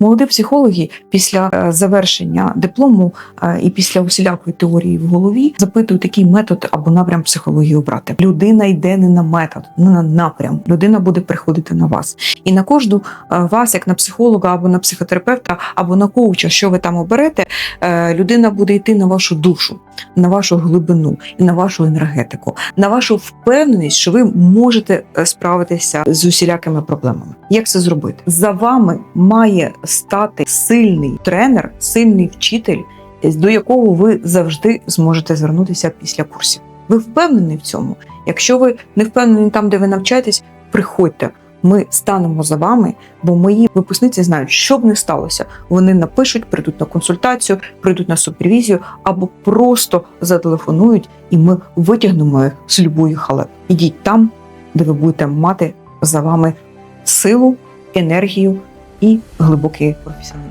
Молоді психологи після е, завершення диплому е, і після усілякої теорії в голові запитують який метод або напрям психології обрати. Людина йде не на метод, не на напрям. Людина буде приходити на вас. І на кожну е, вас, як на психолога або на психотерапевта, або на коуча, що ви там оберете, людина буде йти на вашу душу, на вашу глибину і на вашу енергетику, на вашу впевненість, що ви можете справитися з усілякими проблемами. Як це зробити? За вами має стати сильний тренер, сильний вчитель, до якого ви завжди зможете звернутися після курсів. Ви впевнені в цьому? Якщо ви не впевнені там, де ви навчаєтесь, приходьте. Ми станемо за вами, бо мої випускниці знають, що б не сталося. Вони напишуть, прийдуть на консультацію, прийдуть на супервізію або просто зателефонують, і ми витягнемо їх з любої халепи. Ідіть там, де ви будете мати за вами силу, енергію і глибокий професіоналізм.